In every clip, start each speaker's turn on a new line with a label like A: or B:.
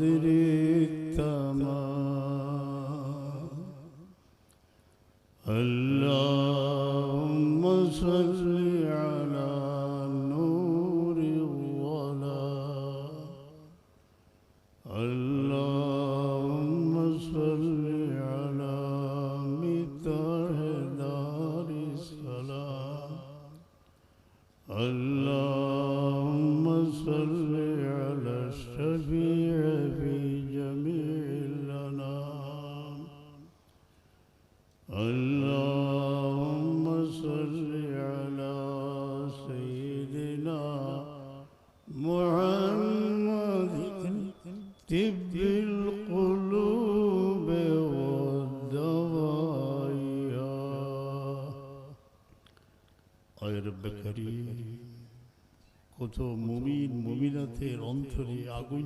A: قدر রব্বে কত মুমিন মুমিনাতের অন্তরে আগুন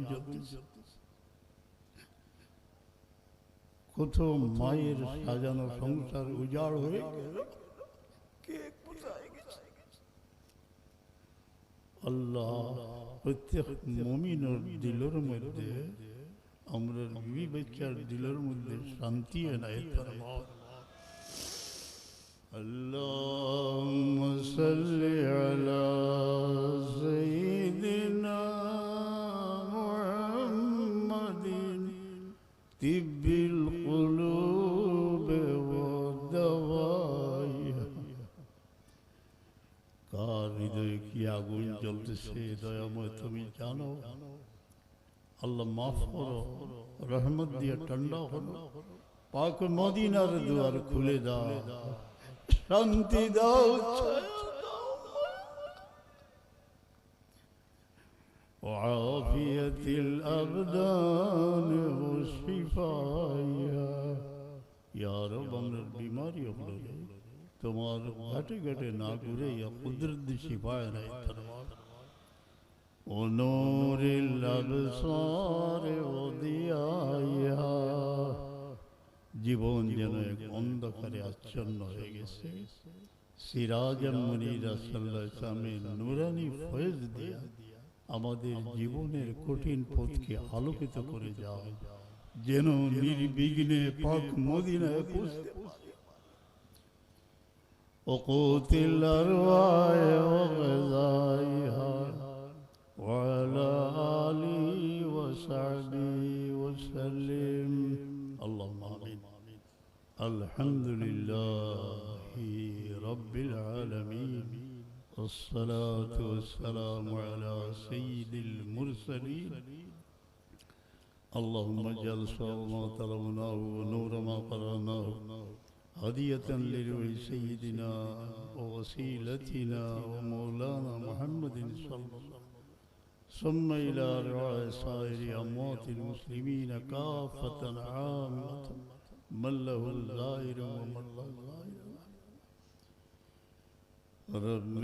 A: কত মায়ের সাজানো সংসার উজাড় হয়ে আল্লাহ প্রত্যেক মমিনের দিলের মধ্যে আমরা বিবি বাচ্চার দিলের মধ্যে শান্তি এনায় ফরমাও اللهم صل على سيدنا محمد طب القلوب والدوايا কার হৃদয়ে কি আগুন জ্বলতেছে দয়াময় তুমি জানো আল্লাহ মাফ করো রহমত দিয়ে ঠান্ডা করো পাক মদিনার দুয়ার খুলে দাও শান্তি দাও وعافية الأبدان والشفايا يا رب আমরা বিমারি হলো তোমার ঘাটে ঘাটে না ঘুরে ইয়া কুদরত শিফায় নাই ফরমান ونور الأبصار وضياها জীবন যেন এক অন্ধকারে আচ্ছন্ন হয়ে গেছে সিরাজাম মনিরা সাল্লাহ ইসলামের নুরানি ফয়েজ দিয়া আমাদের জীবনের কঠিন পথকে আলোকিত করে যাও যেন নির্বিঘ্নে পাক মদিনায় পৌঁছতে পারি وقوت الأرواح وغذائها وعلى آله وصحبه وسلم اللهم آمين الحمد لله رب العالمين والصلاة والسلام على سيد المرسلين. اللهم اجعل صواب ما طلبناه ونور ما قرأناه هدية لروح سيدنا ووسيلتنا ومولانا محمد صلى الله عليه وسلم. ثم إلى رعاية سائر أموات المسلمين كافة عامة. من له الغائر ومن له الغائر رب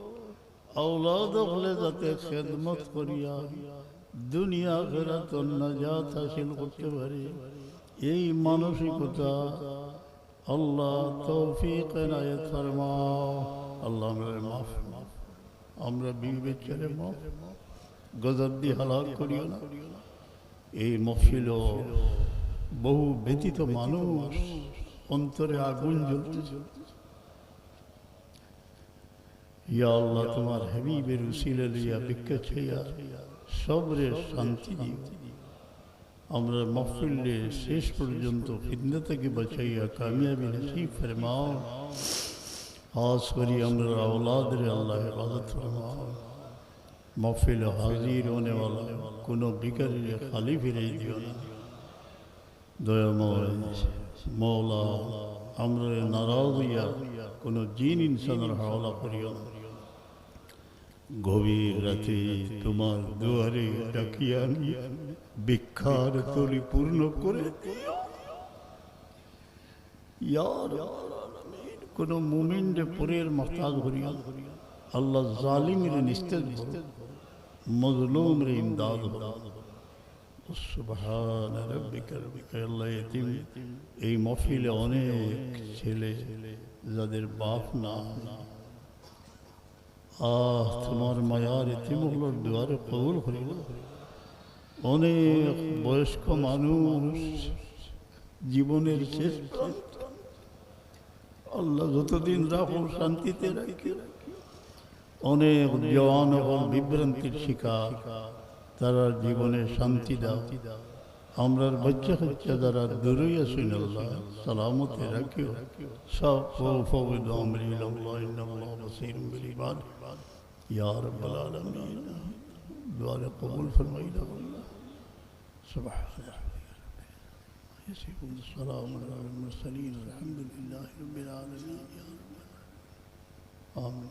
A: আওলাদ হলে যাতে খেদমত করিয়া দুনিয়া ফেরাত নাজাত হাসিল করতে এই মানসিকতা আল্লাহ তৌফিক আল্লাহ আমরা মাফ আমরা বিবেচনে মাফ গজব করিও না। এই মফিল বহু ব্যতীত মানুষ অন্তরে আগুন জ্বলতে یا اللہ تمہار حبیب رسیل لیا بکت ہے یا صبر سانتی دیو امر محفل لے سیس پر جنتو خدمت کی بچائی کامیابی نصیب فرماؤ۔ خاص وری امر اولاد رے، اللہ حفاظت فرماؤ۔ محفل حاضر ہونے والا، کنو بکر لے خالیفی بھی رہی دیونا دویا مولا مولا، امر ناراض یا কোনো জিন ইনসানের হাওলা করিও না গভীর রাতে তোমার দুয়ারে ডাকিয়া ভিক্ষার তরি পূর্ণ করে কোন মুমিনরে পুরের মহতাজ করিয়া আল্লাহ জালিমের নিস্তেজ মজলুম রে ইমদাদ সুবহান রব্বিকা রব্বিকা, আল্লাহ এই মফিলে অনেক ছেলে যাদের বাপ না। আহ, তোমার মায়ার ইতিমগুলোর দুয়ারে কবুল করিল অনেক বয়স্ক মানুষ জীবনের শেষ। আল্লাহ যতদিন রাখো শান্তিতে রাখি, অনেক জওয়ান এবং বিভ্রান্তির শিকার, তারা জীবনে শান্তি দাও আমরা বাচ্চা কাচ্চা যারা দূরই আসুন আল্লাহ সালামতে রাখিও সব ফৌফদ আমরি আল্লাহ ইন্নাল্লাহ বসীর বিল ইবাদ ইয়া রাব্বাল আলামিন দুআরে কবুল ফরমাইলা আল্লাহ সুবহানাল্লাহ يسيكم السلام على المرسلين الحمد لله رب العالمين يا رب آمين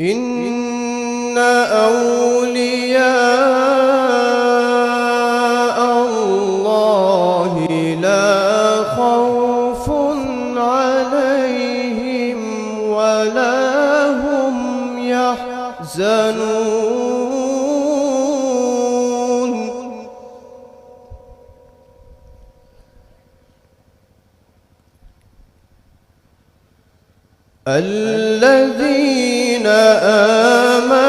B: إن أولياء الذين آمنوا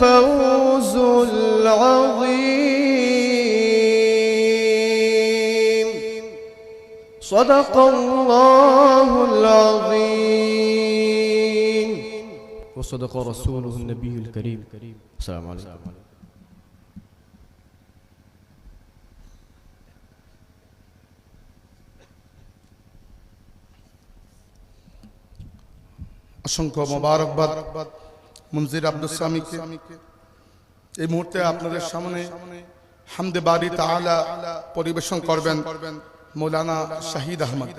B: الفوز العظيم صدق الله العظيم وصدق رسوله النبي الكريم السلام عليكم
C: অসংখ্য মোবারকবাদ মঞ্জির আব্দুল সামিকে। এই মুহূর্তে আপনাদের সামনে হামদে বাড়ি তাআলা পরিবেশন করবেন মৌলানা শাহিদ আহমদ।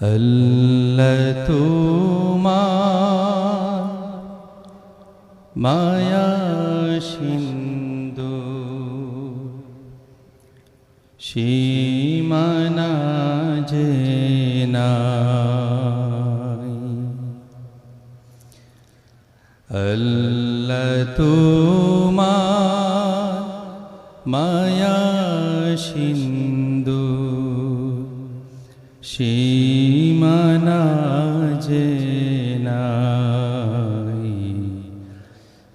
D: আল্লাহ তোমার মায়া সীমানা যে আল্লাহ তোমার মায়া সিন্ধু সীমানা যে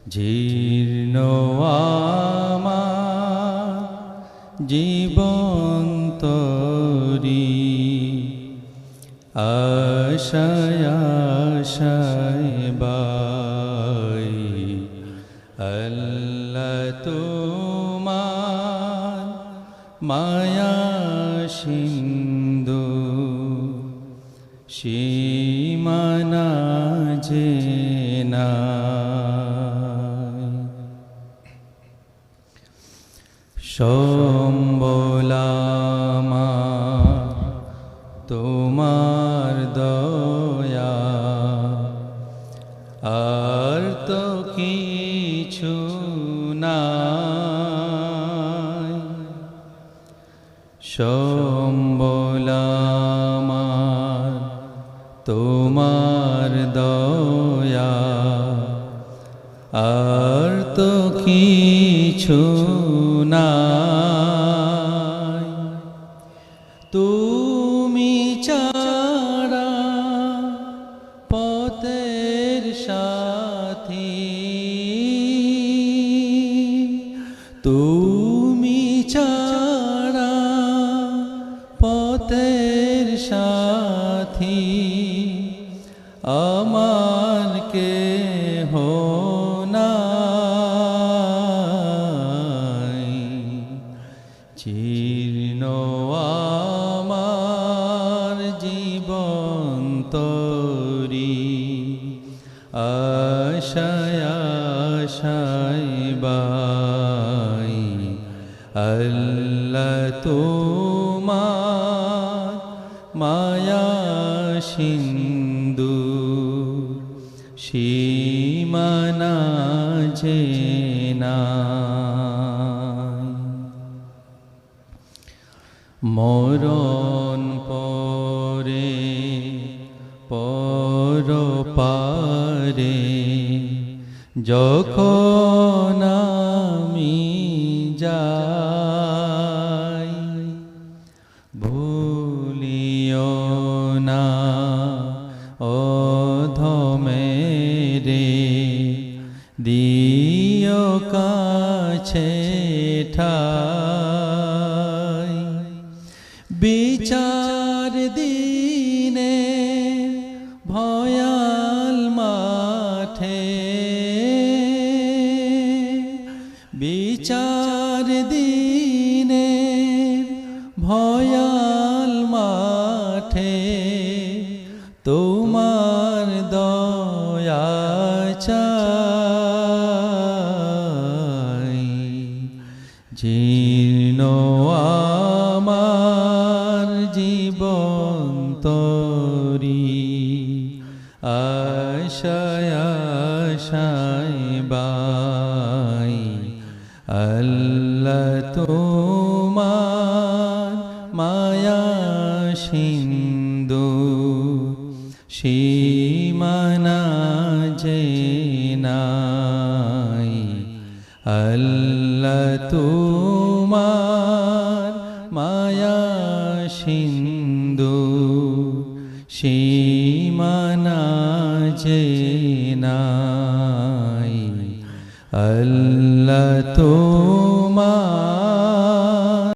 D: জীর্ণ আমার আশায় আশায় বাই। আল্লাহ তোমার মায়া সিন্ধু সীমানা যে নাই। সম্বলামা নাই। সম্বলামার তোমার দয়া। আর তো কিছু নাই। তুমি চারা পথের সাথী জীবন্তরী আশায় বাই আল্লাহ তোমার মায়া সিন্ধু। সীমানা যে মরণ পরে পর যখন আমি যাই ভুলিও না অধমেরে দিও কাছে ঠাই বিচার দয়া চাই। সীমানা যে নাই আল্লাহ তোমার মায়া সিন্ধু। সীমানা যে নাই আল্লাহ তো